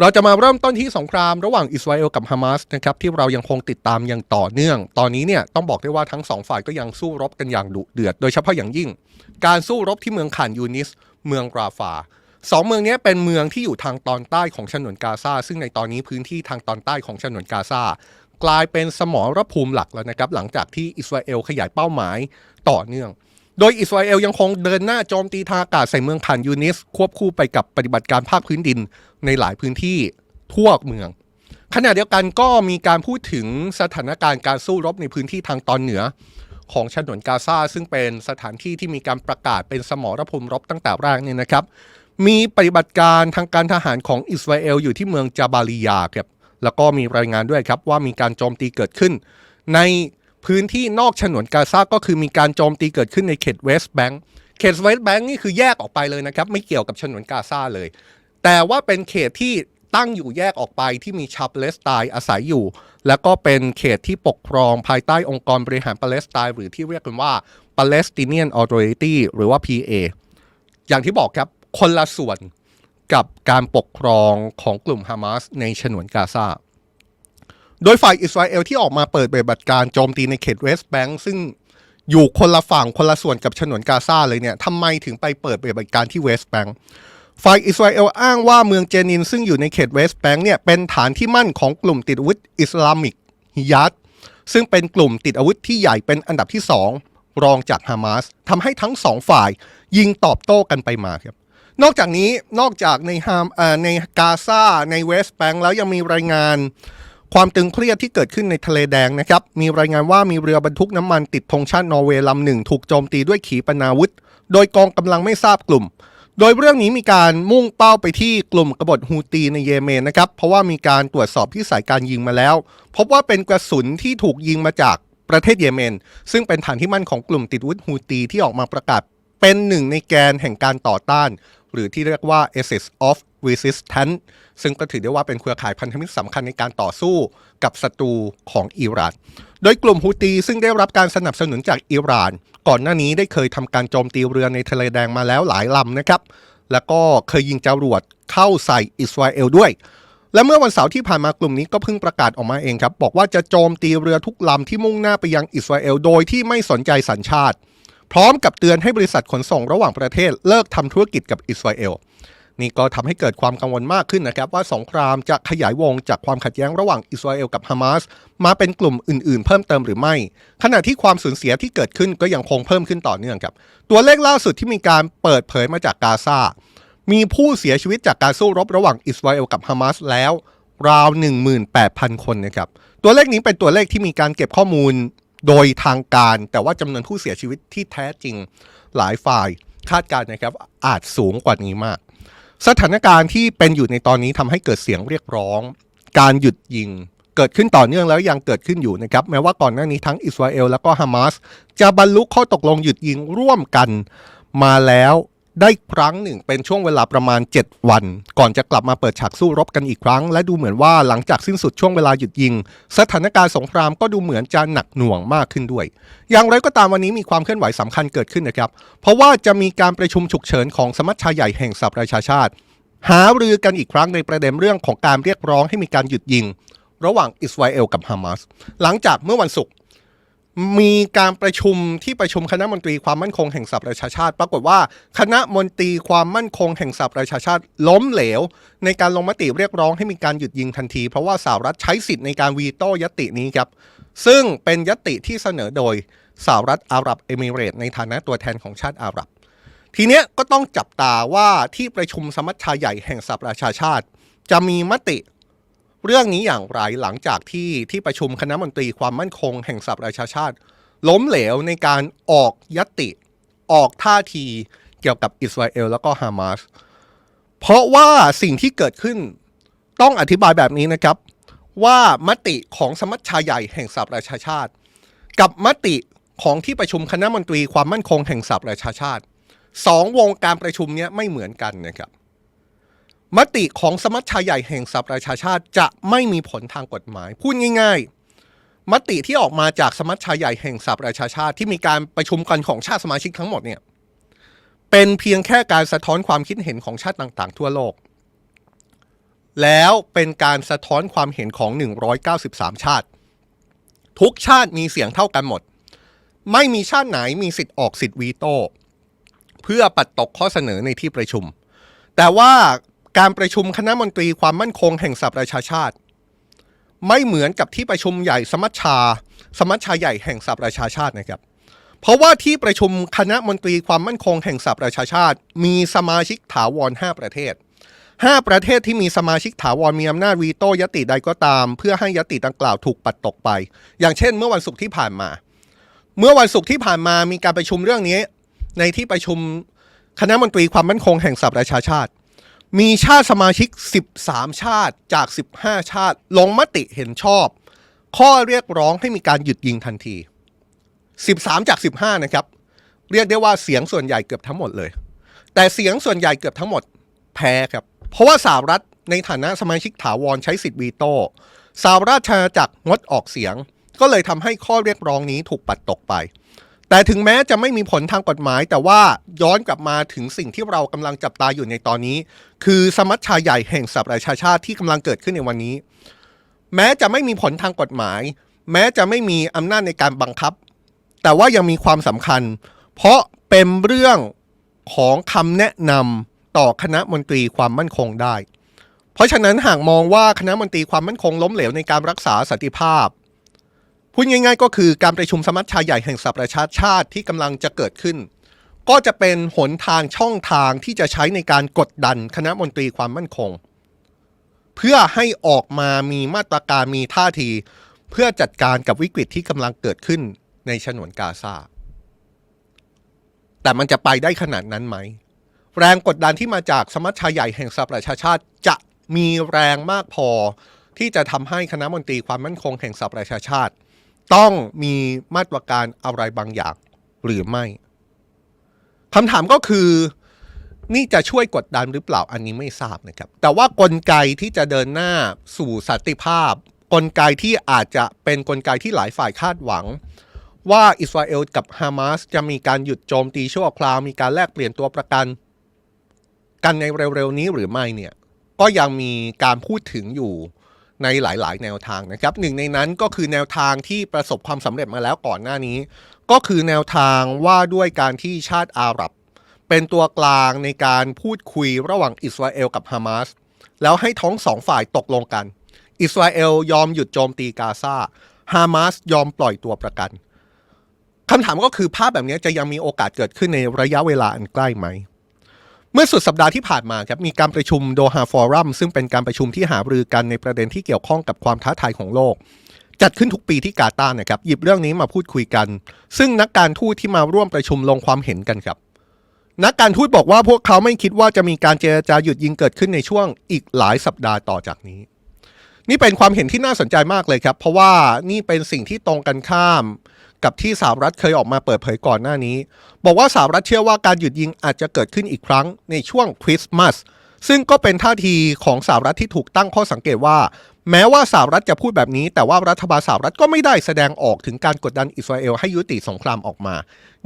เราจะมาเริ่มต้นที่สงครามระหว่างอิสราเอลกับฮามาสนะครับที่เรายังคงติดตามอย่างต่อเนื่อง ตอนนี้เนี่ยต้องบอกได้ว่าทั้งสองฝ่ายก็ยังสู้รบกันอย่างดุเดือด โดยเฉพาะอย่างยิ่ง การสู้รบที่เมืองขานยูนิส เมืองราฟาสองเมืองนี้เป็นเมืองที่อยู่ทางตอนใต้ของฉนวนกาซาซึ่งในตอนนี้พื้นที่ทางตอนใต้ของฉนวนกาซากลายเป็นสมรภูมิหลักแล้วนะครับหลังจากที่อิสราเอลขยายเป้าหมายต่อเนื่อง โดยอิสราเอลยังคงเดินหน้าโจมตีทางอากาศใส่เมืองขานยูนิส ควบคู่ไปกับปฏิบัติการภาคพื้นดิน ในหลายพื้นที่ทั่วเมือง ขณะเดียวกันก็มีการพูดถึงสถานการณ์การสู้รบในพื้นที่ทางตอนเหนือของฉนวนกาซาซึ่งเป็นสถานที่ที่มีการประกาศเป็นสมรภูมิรบตั้งแต่แรกเนี่ยนะครับ มีปฏิบัติการทางการทหารของอิสราเอลอยู่ที่เมืองจาบาลียาครับแล้วก็มีรายงานด้วยครับว่ามีการโจมตีเกิดขึ้น ในพื้นที่นอกฉนวนกาซาก็คือมีการโจมตีเกิดขึ้นในเขตเวสต์แบงก์เขตเวสต์แบงก์นี่คือแยกออกไปเลยนะครับ ไม่เกี่ยวกับฉนวนกาซาเลย แต่ว่าเป็นเขตที่ตั้งอยู่แยกออกไปที่มีชาวปาเลสไตน์อาศัยอยู่ แล้วก็เป็นเขตที่ปกครองภายใต้องค์กรบริหารปาเลสไตน์หรือที่เรียกกันว่า Palestinian Authority หรือว่า PA อย่างที่บอกครับคนละส่วนกับการปกครองของกลุ่มฮามาสในฉนวนกาซาโดยฝ่ายอิสราเอลที่ออกมาเปิดปฏิบัติการโจมตีในเขตเวสต์แบงก์ซึ่งอยู่คนละฝั่งคนละส่วนกับฉนวนกาซาเลยเนี่ยทำไมถึงไปเปิดปฏิบัติการที่เวสต์แบงก์ ฝ่ายอิสราเอลอ้างว่าเมืองเจนินซึ่งอยู่ในเขตเวสต์แบงก์เนี่ยเป็นฐานที่มั่นของกลุ่มติดอาวุธอิสลามิกฮิยัดซึ่งเป็นกลุ่มติดอาวุธที่ใหญ่เป็นอันดับที่สองรองจากฮามาสทำให้ทั้งสองฝ่ายยิงตอบโต้กันไปมาครับนอกจากนี้นอกจากในฮามในกาซาในเวสต์แบงก์แล้วยังมีรายงานความตึงเครียดที่เกิดขึ้นในทะเลแดงนะครับ มีรายงานว่ามีเรือบรรทุกน้ำมันติดธงชาตินอร์เวย์ลำหนึ่งถูกโจมตีด้วยขีปนาวุธ โดยกองกำลังไม่ทราบกลุ่ม โดยเรื่องนี้มีการมุ่งเป้าไปที่กลุ่มกบฏฮูตีในเยเมนนะครับ เพราะว่ามีการตรวจสอบที่สายการยิงมาแล้ว พบว่าเป็นกระสุนที่ถูกยิงมาจากประเทศเยเมน ซึ่งเป็นฐานที่มั่นของกลุ่มติดวุธฮูตีที่ออกมาประกาศเป็นหนึ่งในแกนแห่งการต่อต้าน หรือที่เรียกว่า Axis of Resistance ซึ่งก็ถือได้ว่าเป็นเครือข่ายพันธมิตรสำคัญในการต่อสู้กับศัตรูของอิหร่าน โดยกลุ่มฮูตีซึ่งได้รับการสนับสนุนจากอิหร่าน ก่อนหน้านี้ได้เคยทำการโจมตีเรือในทะเลแดงมาแล้วหลายลำนะครับ แล้วก็เคยยิงจรวดเข้าใส่อิสราเอลด้วยและเมื่อวันเสาร์ที่ผ่านมากลุ่มนี้ก็เพิ่งประกาศออกมาเองครับ บอกว่าจะโจมตีเรือทุกลำที่มุ่งหน้าไปยังอิสราเอลโดยที่ไม่สนใจสัญชาติ พร้อมกับเตือนให้บริษัทขนส่งระหว่างประเทศเลิกทำธุรกิจกับอิสราเอล นี่ก็ทำให้เกิดความกังวลมากขึ้นนะครับว่าสงครามจะขยายวงจากความขัดแย้งระหว่างอิสราเอลกับฮามาสมาเป็นกลุ่มอื่นๆ เพิ่มเติมหรือไม่ ขณะที่ความสูญเสียที่เกิดขึ้นก็ยังคงเพิ่มขึ้นต่อเนื่องครับ ตัวเลขล่าสุดที่มีการเปิดเผยมาจากกาซา มีผู้เสียชีวิตจากการสู้รบระหว่างอิสราเอลกับฮามาสแล้ว ราว 18,000 คนนะครับ ตัวเลขนี้เป็นตัวเลขที่มีการเก็บข้อมูลโดยทางการ แต่ว่าจำนวนผู้เสียชีวิตที่แท้จริงหลายฝ่ายคาดการณ์นะครับอาจสูงกว่านี้มาก สถานการณ์ที่เป็นอยู่ในตอนนี้ทำให้เกิดเสียงเรียกร้อง การหยุดยิงเกิดขึ้นต่อเนื่องแล้วยังเกิดขึ้นอยู่นะครับแม้ว่าก่อนหน้านี้ทั้งอิสราเอลแล้วก็ฮามาสจะบรรลุข้อตกลงหยุดยิงร่วมกันมาแล้ว ได้ครั้งหนึ่งเป็นช่วงเวลาประมาณ 7 วัน ก่อนจะกลับมาเปิดฉากสู้รบกันอีกครั้ง และดูเหมือนว่าหลังจากสิ้นสุดช่วงเวลาหยุดยิง สถานการณ์สงครามก็ดูเหมือนจะหนักหน่วงมากขึ้นด้วย อย่างไรก็ตามวันนี้มีความเคลื่อนไหวสำคัญเกิดขึ้นนะครับ เพราะว่าจะมีการประชุมฉุกเฉินของสมัชชาใหญ่แห่งสหประชาชาติ หารือกันอีกครั้งในประเด็นเรื่องของการเรียกร้องให้มีการหยุดยิง ระหว่างอิสราเอลกับฮามาสหลังจากเมื่อวันศุกร์ มีการประชุมที่ประชุมคณะมนตรีความมั่นคงแห่งสหประชาชาติ ปรากฏว่า คณะมนตรีความมั่นคงแห่งสหประชาชาติล้มเหลว ในการลงมติเรียกร้องให้มีการหยุดยิงทันที เพราะว่าสหรัฐใช้สิทธิ์ในการวีโต้ยตินี้ครับ ซึ่งเป็นยติที่เสนอโดยสหรัฐอาหรับเอมิเรตในฐานะตัวแทนของชาติอาหรับ ทีเนี้ยก็ต้องจับตาว่าที่ประชุมสมัชชาใหญ่แห่งสหประชาชาติ จะมีมติ เรื่องนี้อย่างไรหลังจากที่ที่ประชุมคณะมนตรีความมั่นคงแห่งสหประชาชาติ ล้มเหลวในการออกยติออกท่าทีเกี่ยวกับอิสราเอลแล้วก็ฮามาสเพราะว่าสิ่งที่เกิดขึ้นต้องอธิบายแบบนี้นะครับ ว่ามติของสมัชชาใหญ่แห่งสหประชาชาติ กับมติของที่ประชุมคณะมนตรีความมั่นคงแห่งสหประชาชาติสองวงการประชุมเนี้ยไม่เหมือนกันนะครับ มติของสมัชชาใหญ่แห่งสหประชาชาติจะไม่มีผลทางกฎหมาย พูดง่าย ๆ มติที่ออกมาจากสมัชชาใหญ่แห่งสหประชาชาติที่มีการประชุมกันของชาติสมาชิกทั้งหมดเนี่ยเป็นเพียงแค่การสะท้อนความคิดเห็นของชาติต่างๆ ทั่วโลก แล้วเป็นการสะท้อนความเห็นของ 193 ชาติ ทุกชาติมีเสียงเท่ากันหมด ไม่มีชาติไหนมีสิทธิ์ออกสิทธิ์วีโต้เพื่อปัดตกข้อเสนอในที่ประชุม แต่ว่า การประชุมคณะมนตรีความมั่นคงแห่งสหประชาชาติ ไม่เหมือนกับที่ประชุมใหญ่สมัชชา สมัชชาใหญ่แห่งสหประชาชาตินะครับ เพราะว่าที่ประชุมคณะมนตรีความมั่นคงแห่งสหประชาชาติ มีสมาชิกถาวร 5 ประเทศ 5 ประเทศที่มีสมาชิกถาวรมีอำนาจวีโต้ยติใดก็ตาม เพื่อให้ยติดังกล่าวถูกปัดตกไป อย่างเช่น เมื่อวันศุกร์ที่ผ่านมา เมื่อวันศุกร์ที่ผ่านมามีการประชุมเรื่องนี้ ในที่ประชุมคณะมนตรีความมั่นคงแห่งสหประชาชาติ มีชาติสมาชิก 13 ชาติจาก 15 ชาติลงมติเห็นชอบ ข้อเรียกร้องให้มีการหยุดยิงทันที 13 จาก 15 นะครับ เรียกได้ว่าเสียงส่วนใหญ่เกือบทั้งหมดเลย แต่เสียงส่วนใหญ่เกือบทั้งหมดแพ้ครับ เพราะว่าสหรัฐในฐานะสมาชิกถาวรใช้สิทธิ์วีโต้สหราชอาณาจักรงดออกเสียง ก็เลยทำให้ข้อเรียกร้องนี้ถูกปัดตกไป แต่ถึงแม้จะไม่มีผลทางกฎหมาย แต่ว่าย้อนกลับมาถึงสิ่งที่เรากำลังจับตาอยู่ในตอนนี้ คือสมัชชาใหญ่แห่งสหประชาชาติที่กำลังเกิดขึ้นในวันนี้ แม้จะไม่มีผลทางกฎหมาย แม้จะไม่มีอำนาจในการบังคับ แต่ว่ายังมีความสำคัญ เพราะเป็นเรื่องของคำแนะนำต่อคณะมนตรีความมั่นคงได้ เพราะฉะนั้นหากมองว่าคณะมนตรีความมั่นคงล้มเหลวในการรักษาสันติภาพ พูดง่ายๆ ก็คือการประชุมสมัชชาใหญ่แห่งสหประชาชาติที่กำลังจะเกิดขึ้น ก็จะเป็นหนทางช่องทางที่จะใช้ในการกดดันคณะมนตรีความมั่นคง เพื่อให้ออกมามีมาตรการมีท่าที เพื่อจัดการกับวิกฤตที่กำลังเกิดขึ้นในฉนวนกาซาแต่มันจะไปได้ขนาดนั้นไหม แรงกดดันที่มาจากสมัชชาใหญ่แห่งสหประชาชาติจะมีแรงมากพอที่จะทำให้คณะมนตรีความมั่นคงแห่งสหประชาชาติ ต้องมีมาตรการอะไรบางอย่างหรือไม่คำถามก็คือนี่จะช่วยกดดันหรือเปล่าอันนี้ไม่ทราบนะครับ แต่ว่ากลไกที่จะเดินหน้าสู่สันติภาพ กลไกที่อาจจะเป็นกลไกที่หลายฝ่ายคาดหวัง ว่าอิสราเอลกับฮามาสจะมีการหยุดโจมตีชั่วคราวมีการแลกเปลี่ยนตัวประกัน กันในเร็วๆนี้หรือไม่เนี่ยก็ยังมีการพูดถึงอยู่ ในหลายๆ แนวทางนะครับหนึ่งในนั้นก็คือแนวทางที่ประสบความสำเร็จมาแล้วก่อนหน้านี้ ก็คือแนวทางว่าด้วยการที่ชาติอาหรับ เป็นตัวกลางในการพูดคุยระหว่างอิสราเอลกับฮามาสแล้วให้ท้องสองฝ่ายตกลงกัน อิสราเอลยอมหยุดโจมตีกาซาฮามาสยอมปล่อยตัวประกันคำถามก็คือภาพแบบนี้จะยังมีโอกาสเกิดขึ้นในระยะเวลาอันใกล้ไหม เมื่อสุดสัปดาห์ที่ผ่านมาครับมีการประชุมโดฮาฟอรัมซึ่งเป็นการประชุมที่หารือกันในประเด็นที่เกี่ยวข้องกับความท้าทายของโลก จัดขึ้นทุกปีที่กาตาร์นะครับหยิบเรื่องนี้มาพูดคุยกัน ซึ่งนักการทูตที่มาร่วมประชุมลงความเห็นกันครับ นักการทูตบอกว่าพวกเขาไม่คิดว่าจะมีการเจรจาหยุดยิงเกิดขึ้นในช่วงอีกหลายสัปดาห์ต่อจากนี้ นี่เป็นความเห็นที่น่าสนใจมากเลยครับ เพราะว่านี่เป็นสิ่งที่ตรงกันข้าม กับที่สหรัฐเคยออกมาเปิดเผยก่อนหน้านี้ บอกว่าสหรัฐเชื่อว่าการหยุดยิงอาจจะเกิดขึ้นอีกครั้งในช่วงคริสต์มาสซึ่งก็เป็นท่าทีของสหรัฐที่ถูกตั้งข้อสังเกตว่า แม้ว่าสหรัฐจะพูดแบบนี้ แต่ว่ารัฐบาลสหรัฐก็ไม่ได้แสดงออกถึงการกดดันอิสราเอลให้ยุติสงครามออกมา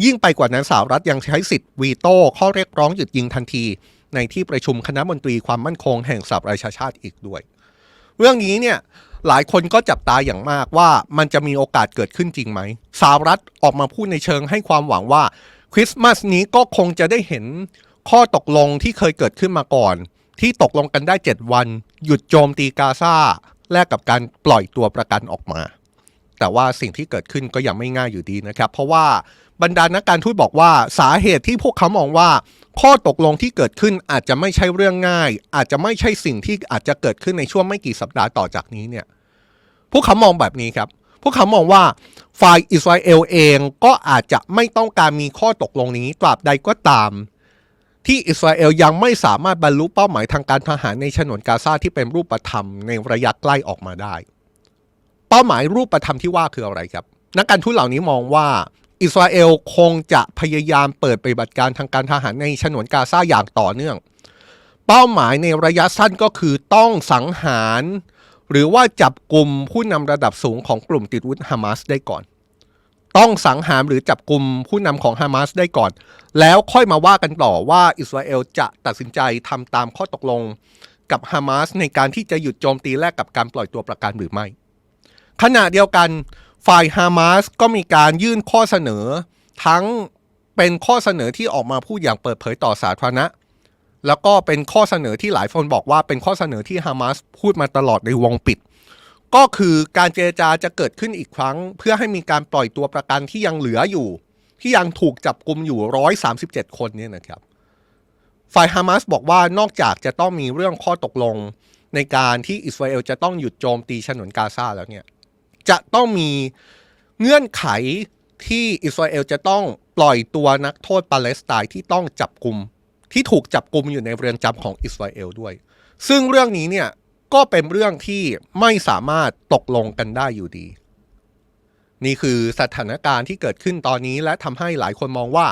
ยิ่งไปกว่านั้นสหรัฐยังใช้สิทธิ์วีโต้ข้อเรียกร้องหยุดยิงทันที ในที่ประชุมคณะมนตรีความมั่นคงแห่งสหประชาชาติอีกด้วย เรื่องนี้เนี่ย หลายคนก็จับตาอย่างมากว่ามันจะมีโอกาสเกิดขึ้นจริงไหมสหรัฐออกมาพูดในเชิงให้ความหวังว่าคริสต์มาสนี้ก็คงจะได้เห็นข้อตกลงที่เคยเกิดขึ้นมาก่อน ที่ตกลงกันได้ 7 วัน หยุดโจมตีกาซาแลกกับการปล่อยตัวประกันออกมา แต่ว่าสิ่งที่เกิดขึ้นก็ยังไม่ง่ายอยู่ดีนะครับ เพราะว่า บรรดานักการทูตบอกว่าสาเหตุที่พวกเขามองว่า ข้อตกลงที่เกิดขึ้นอาจจะไม่ใช่เรื่องง่าย อาจจะไม่ใช่สิ่งที่อาจจะเกิดขึ้นในช่วงไม่กี่สัปดาห์ต่อจากนี้เนี่ยพวกเขามองแบบนี้ครับ พวกเขามองว่าฝ่ายอิสราเอลเองก็อาจจะไม่ต้องการมีข้อตกลงนี้ตราบใดก็ตาม ที่อิสราเอลยังไม่สามารถบรรลุเป้าหมายทางการทหารในฉนวนกาซาที่เป็นรูปธรรมในระยะใกล้ออกมาได้ เป้าหมายรูปธรรมที่ว่าคืออะไรครับ นักการทูตเหล่านี้มองว่า อิสราเอลคงจะพยายามเปิดปฏิบัติการทางการทหารในฉนวนกาซาอย่างต่อเนื่อง เป้าหมายในระยะสั้นก็คือต้องสังหาร หรือว่าจับกลุ่มผู้นำระดับสูงของกลุ่มติดวุธฮามาสได้ก่อน ต้องสังหารหรือจับกลุ่มผู้นำของฮามาสได้ก่อน แล้วค่อยมาว่ากันต่อว่าอิสราเอลจะตัดสินใจทำตามข้อตกลงกับฮามาสในการที่จะหยุดโจมตีแลกกับการปล่อยตัวประกันหรือไม่ ขณะเดียวกัน ฝ่ายฮามาสก็มีการยื่นข้อเสนอ ทั้งเป็นข้อเสนอที่ออกมาพูดอย่างเปิดเผยต่อสาธารณะ แล้วก็เป็นข้อเสนอที่หลายคนบอกว่าเป็นข้อเสนอที่ฮามาสพูดมาตลอดในวงปิด ก็คือการเจรจาจะเกิดขึ้นอีกครั้ง เพื่อให้มีการปล่อยตัวประกันที่ยังเหลืออยู่ ที่ยังถูกจับกลุมอยู่ 137 คนเนี่ยนะครับฝ่ายฮามาสบอกว่านอกจากจะต้องมีเรื่องข้อตกลงในการที่อิสราเอลจะต้องหยุดโจมตีฉนวนกาซาแล้วเนี่ย จะต้องมีเงื่อนไขที่อิสราเอลจะต้องปล่อยตัวนักโทษปาเลสไตน์ที่ต้องจับกลุ่มที่ถูกจับกลุ่มอยู่ในเรือนจำของอิสราเอลด้วย ซึ่งเรื่องนี้เนี่ยก็เป็นเรื่องที่ไม่สามารถตกลงกันได้อยู่ดี นี่คือสถานการณ์ที่เกิดขึ้นตอนนี้และทำให้หลายคนมองว่า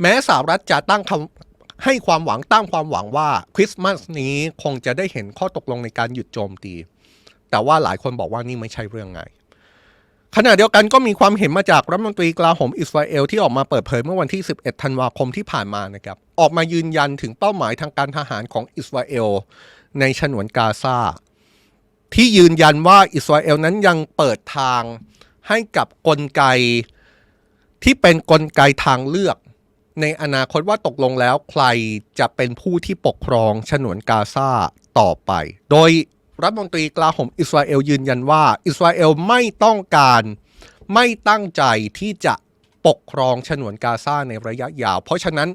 แม้สหรัฐจะตั้งคำให้ความหวังตั้งความหวังว่าคริสต์มาสนี้คงจะได้เห็นข้อตกลงในการหยุดโจมตี แต่ว่าหลายคนบอกว่านี่ไม่ใช่เรื่องง่าย ขณะเดียวกันก็มีความเห็นมาจากรัฐมนตรีกลาโหมอิสราเอลที่ออกมาเปิดเผยเมื่อวันที่ 11 ธันวาคมที่ผ่านมานะครับออกมายืนยันถึงเป้าหมายทางการทหารของอิสราเอลในฉนวนกาซาที่ยืนยันว่าอิสราเอลนั้นยังเปิดทางให้กับกลไกที่เป็นกลไกทางเลือก ในอนาคตว่าตกลงแล้วใครจะเป็นผู้ที่ปกครองฉนวนกาซาต่อไป โดย รัฐมนตรีกลาโหมอิสราเอลยืนยันว่า อิสราเอลไม่ต้องการไม่ตั้งใจที่จะปกครองฉนวนกาซาในระยะยาว เพราะฉะนั้น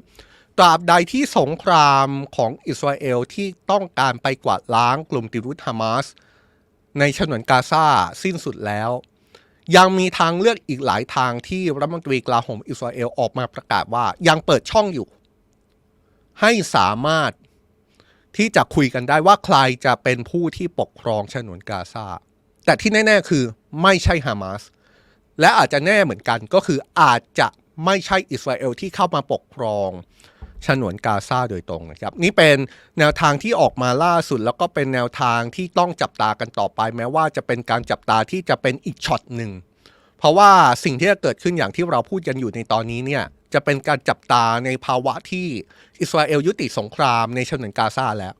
ตราบใดที่สงครามของอิสราเอลที่ต้องการไปกวาดล้างกลุ่มติรุธฮามาสในฉนวนกาซาสิ้นสุดแล้ว ยังมีทางเลือกอีกหลายทางที่รัฐมนตรีกลาโหมอิสราเอลออกมาประกาศว่ายังเปิดช่องอยู่ ให้สามารถ ที่จะคุยกันได้ว่าใครจะเป็นผู้ที่ปกครองฉนวนกาซาแต่ที่แน่ ๆ คือไม่ใช่ฮามาสและอาจจะแน่เหมือนกันก็คืออาจจะไม่ใช่อิสราเอลที่เข้ามาปกครองฉนวนกาซาโดยตรงนะครับ นี่เป็นแนวทางที่ออกมาล่าสุด แล้วก็เป็นแนวทางที่ต้องจับตากันต่อไป แม้ว่าจะเป็นการจับตาที่จะเป็นอีกช็อตหนึ่ง เพราะว่าสิ่งที่จะเกิดขึ้นอย่างที่เราพูดกันอยู่ในตอนนี้เนี่ย จะเป็นการจับตาในภาวะที่อิสราเอลยุติสงครามในฉนวนกาซาแล้ว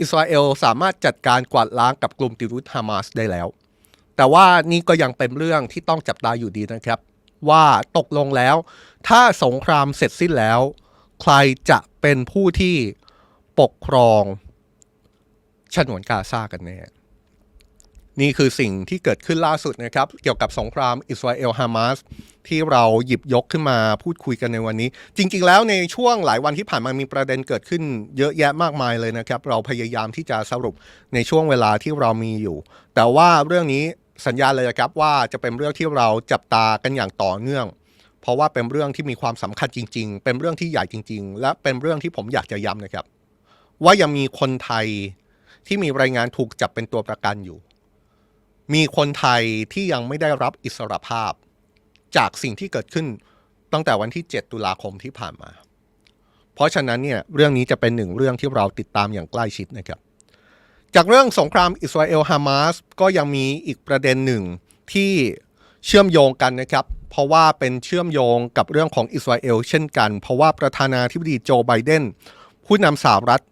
อิสราเอลสามารถจัดการกวาดล้างกับกลุ่มติรุธฮามาสได้แล้ว แต่ว่านี่ก็ยังเป็นเรื่องที่ต้องจับตาอยู่ดีนะครับ ว่าตกลงแล้ว ถ้าสงครามเสร็จสิ้นแล้ว ใครจะเป็นผู้ที่ปกครองฉนวนกาซากันแน่ นี่คือสิ่งที่เกิดขึ้นล่าสุดนะครับ เกี่ยวกับสงครามอิสราเอลฮามาสที่เราหยิบยกขึ้นมาพูดคุยกันในวันนี้ จริง ๆ แล้วในช่วงหลายวันที่ผ่านมามีประเด็นเกิดขึ้นเยอะแยะมากมายเลยนะครับ เราพยายามที่จะสรุปในช่วงเวลาที่เรามีอยู่ แต่ว่าเรื่องนี้สัญญาเลยนะครับว่าจะเป็นเรื่องที่เราจับตากันอย่างต่อเนื่อง เพราะว่าเป็นเรื่องที่มีความสำคัญจริง ๆ เป็นเรื่องที่ใหญ่จริง ๆ และเป็นเรื่องที่ผมอยากจะย้ำนะครับ ว่ายังมีคนไทยที่มีรายงานถูกจับเป็นตัวประกันอยู่ มีคนไทยที่ยังไม่ได้รับอิสรภาพ จากสิ่งที่เกิดขึ้นตั้งแต่วันที่ 7 ตุลาคมที่ผ่านมา เพราะฉะนั้นเนี่ยเรื่องนี้จะเป็นหนึ่งเรื่องที่เราติดตามอย่างใกล้ชิดนะครับ จากเรื่องสงครามอิสราเอลฮามาสก็ยังมีอีกประเด็นหนึ่งที่เชื่อมโยงกันนะครับ เพราะว่าเป็นเชื่อมโยงกับเรื่องของอิสราเอลเช่นกัน เพราะว่าประธานาธิบดีโจไบเดนผู้นำสหรัฐ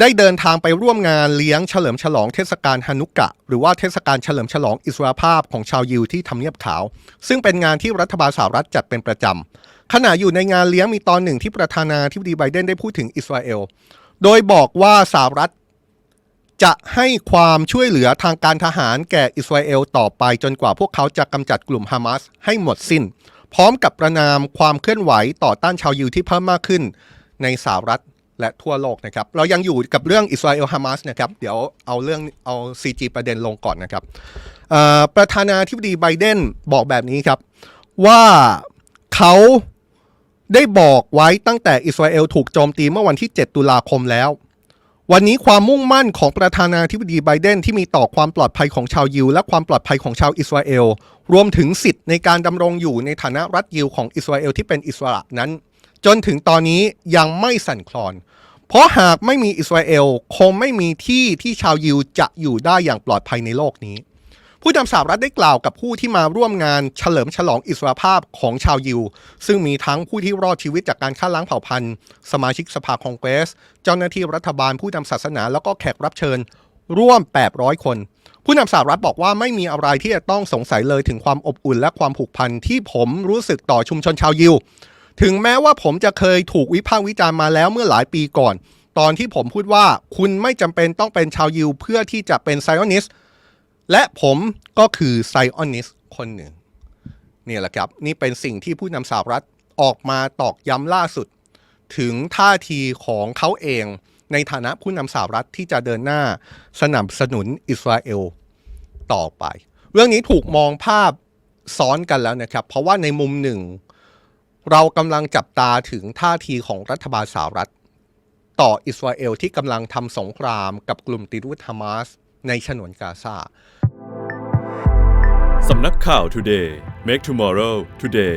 ได้เดินทางไปร่วมงานเลี้ยงเฉลิมฉลองเทศกาลฮานุกะ หรือว่าเทศกาลเฉลิมฉลองอิสรภาพของชาวยิวที่ทำเนียบขาว ซึ่งเป็นงานที่รัฐบาลสหรัฐจัดเป็นประจำขณะอยู่ในงานเลี้ยงมีตอนหนึ่งที่ประธานาธิบดีไบเดนได้พูดถึงอิสราเอล โดยบอกว่าสหรัฐจะให้ความช่วยเหลือทางการทหารแก่อิสราเอลต่อไปจนกว่าพวกเขาจะกำจัดกลุ่มฮามาสให้หมดสิ้น พร้อมกับประนามความเคลื่อนไหวต่อต้านชาวยิวที่เพิ่มมากขึ้นในสหรัฐ และทั่วโลกนะครับ เรายังอยู่กับเรื่องอิสราเอลฮามาสนะครับ เดี๋ยวเอาเรื่องเอา CG ประเด็นลงก่อนนะครับ ประธานาธิบดีไบเดนบอกแบบนี้ครับ ว่าเขาได้บอกไว้ตั้งแต่อิสราเอลถูกโจมตีเมื่อวันที่ 7 ตุลาคมแล้ว วันนี้ความมุ่งมั่นของประธานาธิบดีไบเดนที่มีต่อความปลอดภัยของชาวยิว และความปลอดภัยของชาวอิสราเอล รวมถึงสิทธิ์ในการดำรงอยู่ในฐานะรัฐยิวของอิสราเอลที่เป็นอิสระนั้น จนถึงตอนนี้ยังไม่สั่นคลอน เพราะหากไม่มีอิสราเอลคงไม่มีที่ที่ชาวยิวจะอยู่ได้อย่างปลอดภัยในโลกนี้ ผู้นำสหรัฐได้กล่าวกับผู้ที่มาร่วมงานเฉลิมฉลองอิสรภาพของชาวยิว ซึ่งมีทั้งผู้ที่รอดชีวิตจากการฆ่าล้างเผ่าพันธุ์ สมาชิกสภาคองเกรส เจ้าหน้าที่รัฐบาลผู้นำศาสนาแล้วก็แขกรับเชิญร่วม 800 คน ผู้นำสหรัฐบอกว่าไม่มีอะไรที่จะต้องสงสัยเลยถึงความอบอุ่นและความผูกพันที่ผมรู้สึกต่อชุมชนชาวยิว ถึงแม้ว่าผมจะเคยถูกวิพากษ์วิจารณ์มาแล้วเมื่อหลายปีก่อน ตอนที่ผมพูดว่าคุณไม่จำเป็นต้องเป็นชาวยิวเพื่อที่จะเป็นไซออนิสต์และผมก็คือไซออนิสต์คนหนึ่งนี่แหละครับนี่เป็นสิ่งที่ผู้นำสหรัฐออกมาตอกย้ำล่าสุด ถึงท่าทีของเขาเองในฐานะผู้นำสหรัฐที่จะเดินหน้าสนับสนุนอิสราเอลต่อไป เรื่องนี้ถูกมองภาพซ้อนกันแล้วนะครับ เพราะว่าในมุมหนึ่ง เรากำลังจับตาถึงท่าทีของรัฐบาลสหรัฐ ต่ออิสราเอลที่กำลังทำสงครามกับกลุ่มติดวุฒฮามาสในฉนวนกาซาสำนักข่าว Today Make Tomorrow Today